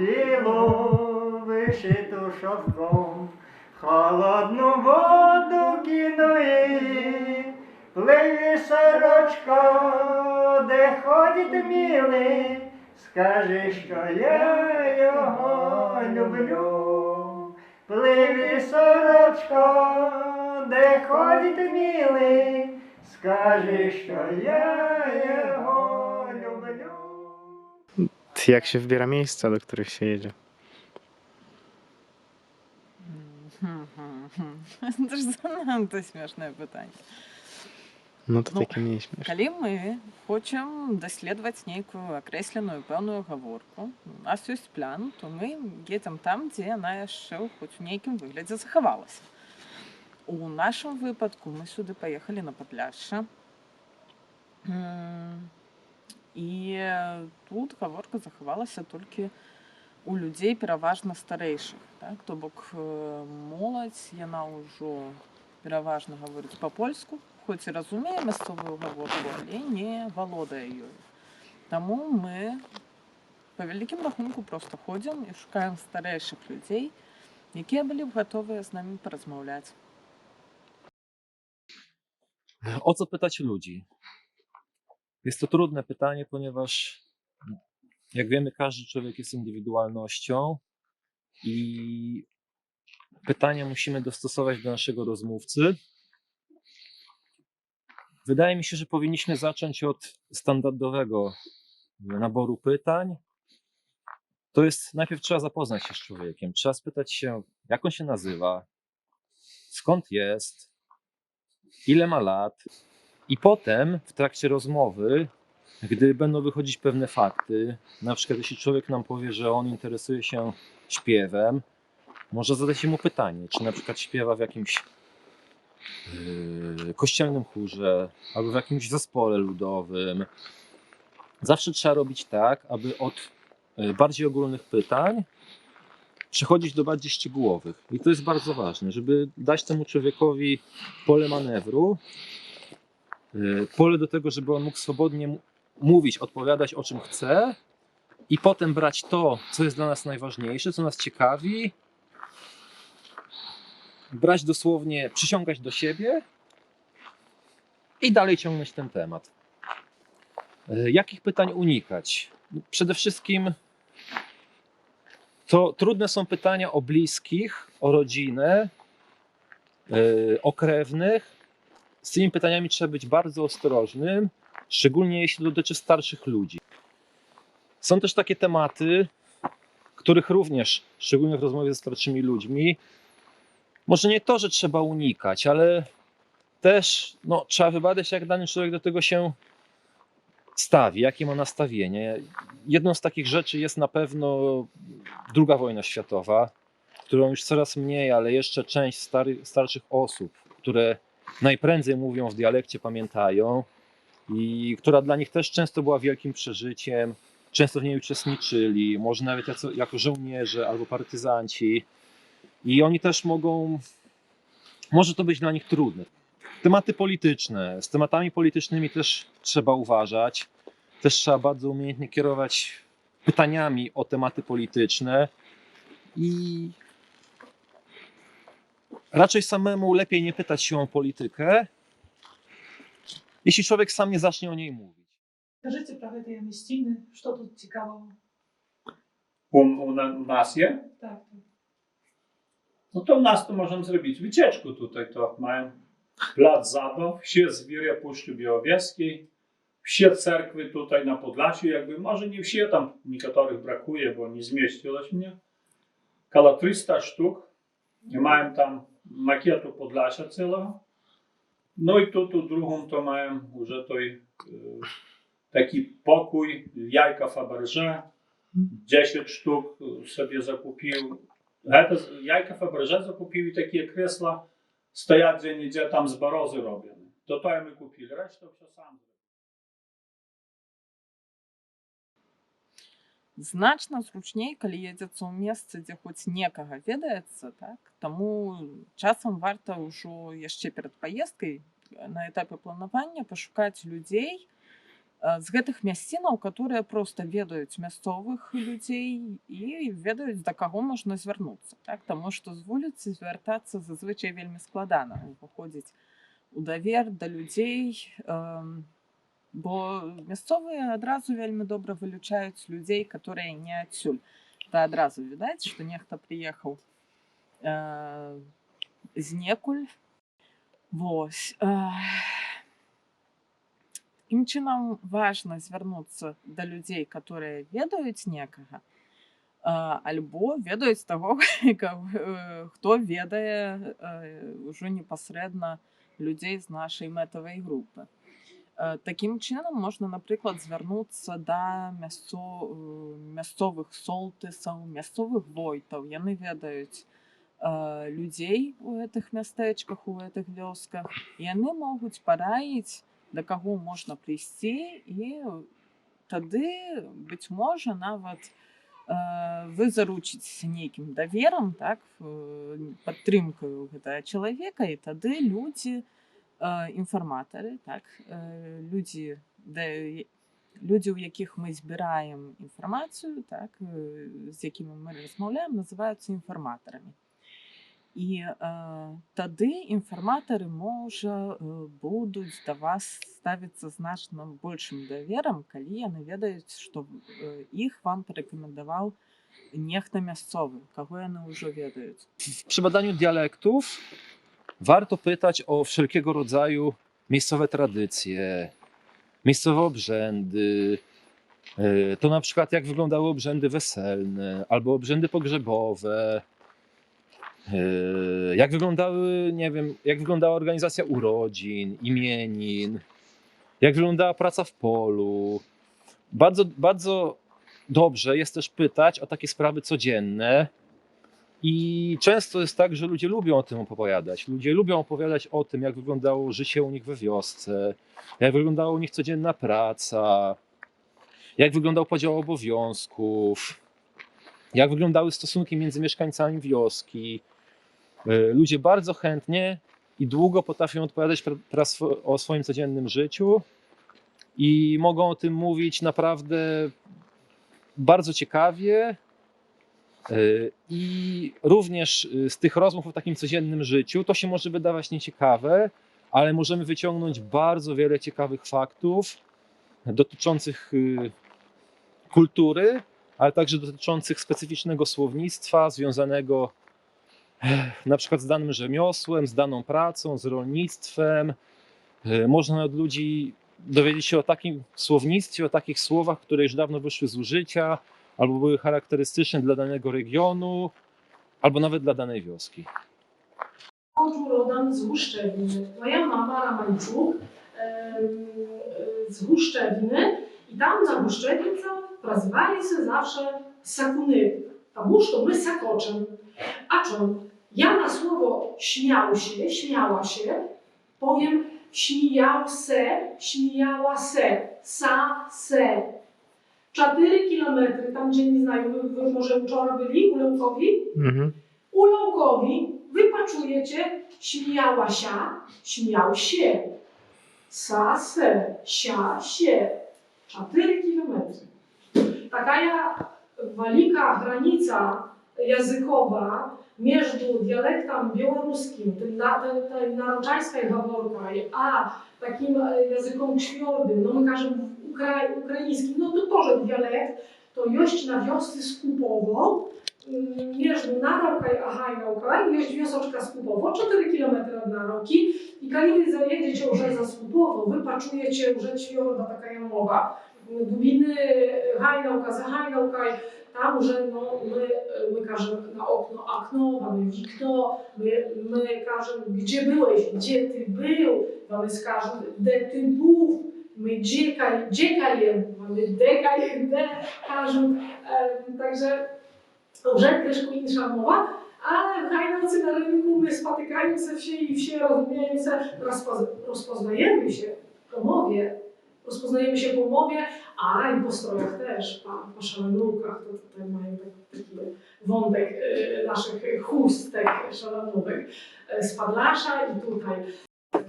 білу, вишиту шовком, холодну воду кинує, пливе сорочка, де ходить милий, скажи, що я його люблю. Пливе сорочка, де ходить милий, скажи, що я його. jak się wybiera miejsca, do których się jedzie? Hmm, hmm, hmm. Też занадто смешное питання. Ну, то ну, таке не смішно. Коли ми хочемо дослідувати неяку окреслену певну гаворку, у нас є план, то ми їдемо там, де вона ще хоч у нейкім вигляді заховалася. У нашому випадку ми сюди поїхали на Подляще. І тут гаворка захавалася толькі у людзей пераважна старэйшых. Так? То бок э, моладзь яна ўжо пераважна гаворыць па-польску, хоць і разумее мясцовую гаворку, але не валодае ёю. Таму мы па вялікім рахунку проста ходзім і шукаем старэйшых людзей, якія былі б гатовыя з намі паразмаўляць. O co pytać ludzi? Jest to trudne pytanie, ponieważ jak wiemy, każdy człowiek jest indywidualnością i pytania musimy dostosować do naszego rozmówcy. Wydaje mi się, że powinniśmy zacząć od standardowego naboru pytań. To jest najpierw trzeba zapoznać się z człowiekiem. Trzeba spytać się, jak on się nazywa, skąd jest, ile ma lat. I potem w trakcie rozmowy, gdy będą wychodzić pewne fakty, na przykład jeśli człowiek nam powie, że on interesuje się śpiewem, może zadać mu pytanie, czy na przykład śpiewa w jakimś yy, kościelnym chórze albo w jakimś zespole ludowym. Zawsze trzeba robić tak, aby od yy, bardziej ogólnych pytań przechodzić do bardziej szczegółowych. I to jest bardzo ważne, żeby dać temu człowiekowi pole manewru, pole do tego, żeby on mógł swobodnie mówić, odpowiadać o czym chce i potem brać to, co jest dla nas najważniejsze, co nas ciekawi, brać dosłownie, przysiągać do siebie i dalej ciągnąć ten temat. Yy, Jakich pytań unikać? Przede wszystkim to trudne są pytania o bliskich, o rodzinę, yy, o krewnych. Z tymi pytaniami trzeba być bardzo ostrożnym, szczególnie jeśli dotyczy starszych ludzi. Są też takie tematy, których również, szczególnie w rozmowie ze starszymi ludźmi, może nie to, że trzeba unikać, ale też no, trzeba wybadać, jak dany człowiek do tego się stawi, jakie ma nastawienie. Jedną z takich rzeczy jest na pewno II wojna światowa, którą już coraz mniej, ale jeszcze część starszych osób, które najprędzej mówią w dialekcie, pamiętają i która dla nich też często była wielkim przeżyciem. Często w niej uczestniczyli, może nawet jako, żołnierze albo partyzanci. I oni też mogą, może to być dla nich trudne. Tematy polityczne. Z tematami politycznymi też trzeba uważać. Też trzeba bardzo umiejętnie kierować pytaniami o tematy polityczne i raczej samemu lepiej nie pytać się o politykę, jeśli człowiek sam nie zacznie o niej mówić. Скажите про гэтыя мясціны, што тут цікавого? У, у, на- у нас є. Так, No to u nas to możemy zrobić wycieczkę tutaj, to mają plac zabaw, wsie zwierzę Puszczy Białowieskiej, wsie cerkwy tutaj na Podlasiu, jakby może nie wsie, tam niektórych brakuje, bo nie zmieściłeś mnie. Koło 300 sztuk. І маємо там макету Подляша цілого. Ну і тут у другому то маємо вже той э, такий покой, яйка Фаберже, 10 штук э, собі закупив. Гэта яйка Фаберже закупив і такі кресла стоять дзе-нідзе там з барози роблені. То то ми купили. Решта все сам. Значна зручней, калі едзецца ў месцы, дзе хоць некага ведаецца, так? Таму часам варта ўжо яшчэ перад паездкай на этапе планавання пашукаць людзей, Э, З гэтых мясцінаў, которые проста ведаюць мясцовых людзей і ведаюць, да каго можна звярнуцца. Так? Таму што з вуліцы звяртацца зазвычай вельмі складана уваходзіць у давер да людзей, эм, бо мясцовыя адразу вельмі добра вылучаюць людзей, которые не адсюль. Да адразу відаць, што нехта прыехаў э, знекуль. Вось. Э, Такім чынам важна звярнуцца да людзей, которые ведаюць некага, а, альбо ведаюць таго, э, хто ведае э, ўжо непасрэдна людзей з нашай мэтавай групы. Э, Такім чынам можна, напрыклад, звярнуцца да мясцо... э, мясцовых солтысаў, мясцовых войтаў. Яны ведаюць э, людзей у гэтых мястэчках, у гэтых вёсках. Яны могуць параіць, да каго можна прыйсці і тады быць можа нават э, вы заручыцеся нейкім даверам так э, падтрымкаю гэтага чалавека і тады людзі э, інфарматары так э, людзі да, людзі у якіх мы збіраем інфармацыю так э, з якімі мы размаўляем называюцца інфарматарамі і э, тады інфарматары можа э, будуць да вас ставіцца значна большым даверам калі яны ведаюць што э, іх вам парэкамендаваў нехта мясцовы каго яны ўжо ведаюць. Przy badaniu dialektów warto pytać o wszelkiego rodzaju miejscowe tradycje, miejscowe obrzędy. E, To na przykład jak wyglądały obrzędy weselne albo obrzędy pogrzebowe. E, Jak wyglądały, nie wiem, jak wyglądała organizacja urodzin, imienin, jak wyglądała praca w polu. Bardzo, bardzo dobrze jest też pytać o takie sprawy codzienne, i często jest tak, że ludzie lubią o tym opowiadać. Ludzie lubią opowiadać o tym, jak wyglądało życie u nich we wiosce, jak wyglądała u nich codzienna praca, jak wyglądał podział obowiązków, jak wyglądały stosunki między mieszkańcami wioski. Y, Ludzie bardzo chętnie i długo potrafią swo- o swoim codziennym życiu i mogą o tym mówić naprawdę bardzo ciekawie, I również y, z tych rozmów o takim codziennym życiu to się może wydawać nieciekawe, ale możemy wyciągnąć bardzo wiele ciekawych faktów dotyczących y, kultury, ale także dotyczących specyficznego słownictwa związanego eh, na przykład z danym rzemiosłem, z daną pracą, z rolnictwem. Można od ludzi dowiedzieć się o takim słownictwie, o takich słowach, które już dawno wyszły z użycia, albo były charakterystyczne dla danego regionu, albo nawet dla danej wioski. Pochodził rodem z Łuszczewiny. Moja mama Ramańczuk em, e, z Łuszczewiny i tam na Łuszczewince nazywali się zawsze sakuny. Тому що ми сакочем. A czym? Ja na słowo śmiał się, śmiała się, powiem śmijał se, śmijała se, sa, se. 4 kilometry, tam gdzie nie znają, może wczoraj byli u Lełkowi, Mhm. u Lełkowi wy poczujecie śmiała się, śmiał się. Sa, se, sia, się. 4 kilometry. Taka ja wielka granica językowa między dialektem białoruskim, tym, na, tym, tym a takim językiem ćwiordym, no my każemy ukra, ukraińskim, no to тоже dialekt, to jest na wiosce Skupowo, mm, między Narokaj a Hajnałkaj jest wiosoczka Skupowo, 4 km od Naroki i kiedy wy zajedziecie już za Skupowo, wy paczujecie już ćwiorda taka jamowa, dubiny Hajnałka za Hajnałkaj, tam już no, my, my każemy na okno okno, mamy wikno, my, my każemy gdzie byłeś, gdzie ty był, mamy skażemy, gdzie ty był, my GKM, GKM mamy DKM, każą, także rzecz troszkę inna mowa, ale hajnący na rynku, my spotykamy się wsi i wsi rozumieją się, rozpoznajemy się po mowie, rozpoznajemy się po mowie, a i po strojach też, po, po szalanówkach, to tutaj mają tak, taki wątek e, naszych chustek szalanowych e, z i tutaj.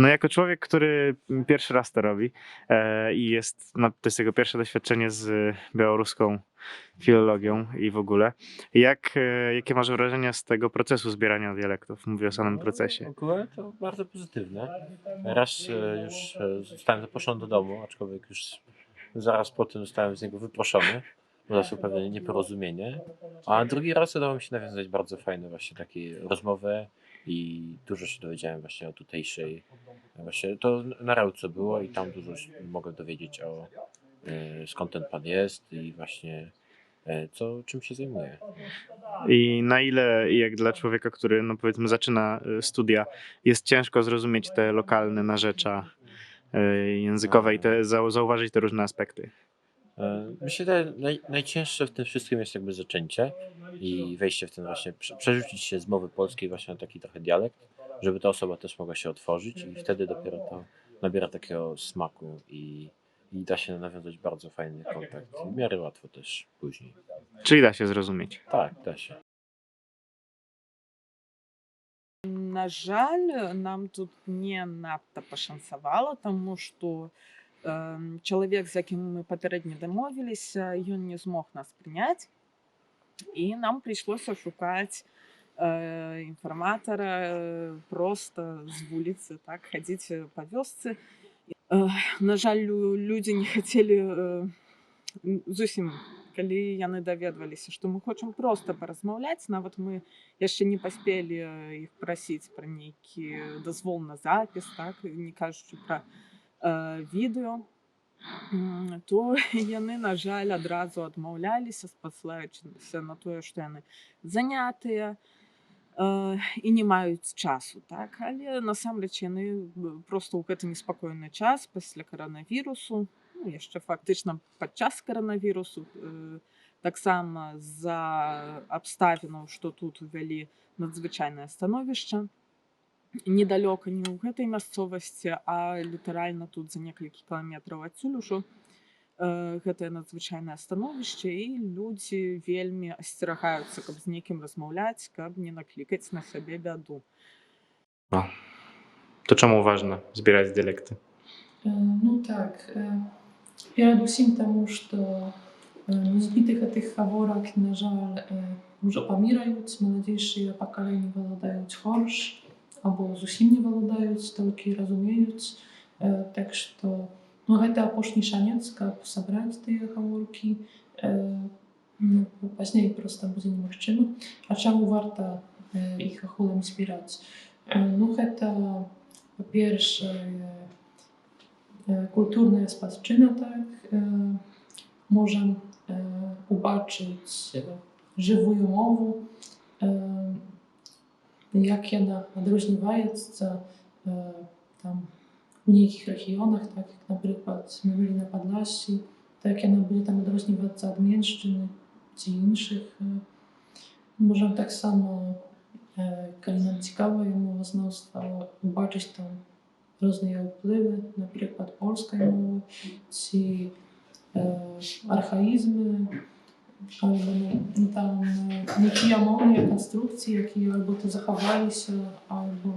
No jako człowiek, który pierwszy raz to robi e, i jest, no, to jest jego pierwsze doświadczenie z białoruską filologią i w ogóle, jak, e, jakie masz wrażenia z tego procesu zbierania dialektów? Mówię o samym procesie. Ogólnie to bardzo pozytywne. Raz e, już zostałem zaproszony do domu, aczkolwiek już zaraz po tym zostałem z niego wyproszony. Bo pewne nieporozumienie. A drugi raz udało mi się nawiązać bardzo fajne właśnie takie rozmowę i dużo się dowiedziałem właśnie o tutejszej. Właśnie to na Rauce było i tam dużo mogę dowiedzieć o e, skąd ten pan jest i właśnie e, co, czym się zajmuje. I na ile, jak dla człowieka, który no powiedzmy zaczyna e, studia, jest ciężko zrozumieć te lokalne narzecza językowe i te, zau- zauważyć te różne aspekty. E, Myślę, że naj, najcięższe w tym wszystkim jest jakby zaczęcie i wejście w ten właśnie, prze- przerzucić się z mowy polskiej właśnie na taki trochę dialekt, żeby ta osoba też mogła się otworzyć i wtedy dopiero to nabiera takiego smaku i, i da się nawiązać bardzo fajny kontakt. W miarę łatwo też później. Czyli da się zrozumieć. Tak, da się. На жаль, нам тут не надто пашанцавала, тому што э, чалавек, з якім мы папярэдне дамовіліся, ён не змог нас прыняць. І нам прыйшлося шукаць э, інфарматара э, проста з вуліцы, так хадзіць э, па вёсцы. Э, на жаль, лю- людзі не хацелі э, зусім калі яны даведваліся, што мы хочам проста паразмаўляць, нават мы яшчэ не паспелі э, іх прасіць пра нейкі дазвол на запіс, так не кажучы пра э, відэо, то яны, на жаль, адразу адмаўляліся, спаслаючыся на тое, што яны занятыя і не маюць часу. Так? Але насамрэч яны проста ў гэты неспакойны час пасля каранавірусу, ну, яшчэ фактычна падчас каранавірусу, таксама з-за абставінаў, што тут увялі надзвычайнае становішча недалёка не ў гэтай мясцовасці, а літаральна тут за некалькі кіламетраў адсюль ужо э, гэтае надзвычайнае становішча і людзі вельмі асцерагаюцца, каб з некім размаўляць, каб не наклікаць на сябе бяду. To czemu ważne zbierać dialekty? Е, Ну так, е, перадусім таму, што збітых гэтых гаворак, на жаль, ўжо паміраюць, маладзейшыя пакаленні валадаюць горш, або зусім не валадаюць, толькі разумеюць. Е, Так што ну, гэта апошні шанец, каб сабраць тыя гаворкі. Е, Ну, пазней проста будзе немагчыма. А чаму варта е, іх ахулам збіраць? Е, Ну гэта па-першае, е, культурная спадчына так е, можам е, убачыць е, жывую мову е, як яна адрозніваецца там у нейкіх рэгіёнах так як напрыклад мы былі на падлассі так яна будзе там адрознівацца ад меншчыны ці іншых можам таксама калі нам цікавая мовазнаўства убачыць там розныя ўплывы, напрыклад, польскай мовы ці архаізмы, вони ну, там не ті амовні конструкції, які або то заховалися, або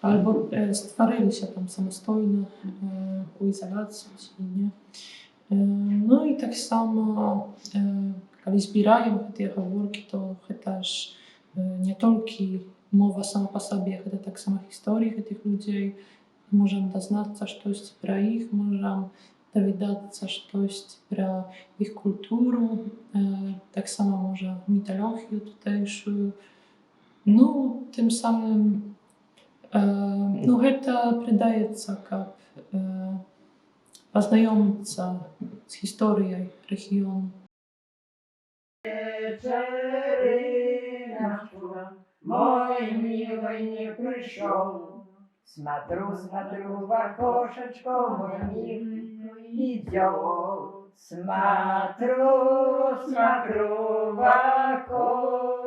або створилися там самостійно у ізоляції чи ні. Ну і так само, калі збіраем гэтыя гаворкі, то гэта ж не толькі мова сама па сабе, гэта таксама гісторыі гэтых людзей, можам дазнацца штосьці пра іх, можам даведацца штосьці пра іх культуру, э, таксама можа міталогію тутэйшую. Ну, тым самым э, ну, гэта прыдаецца, каб э, пазнаёміцца з гісторыяй рэгіёну. Мой милый не пришел. Смотрю, смотрю в окошечко, мой милый идет. Смотрю, смотрю в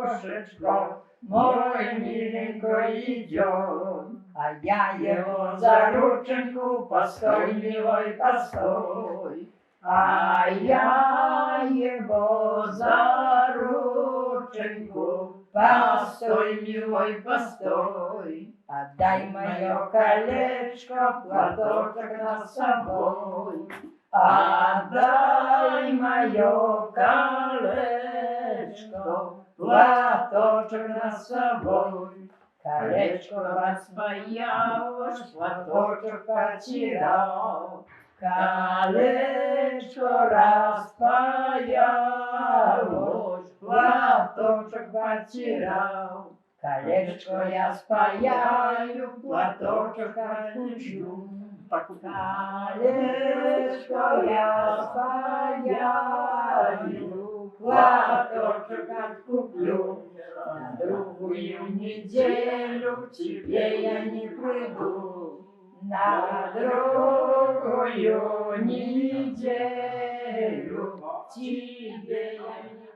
окошечко, мой миленький идет. А я его за рученьку, постой, милой, постой. А я его за рученьку, Постой, милой, постой, отдай мое колечко, платочек на собой. Отдай мое колечко, платочек на собой. Колечко распаялось, платочек потерял. Колечко распаялось, платочек потерял. Колечко я спаяю, платочек отключу. Колечко я спаяю, платочек откуплю. На другую неделю к тебе я не приду. На другую неделю к тебе я не приду.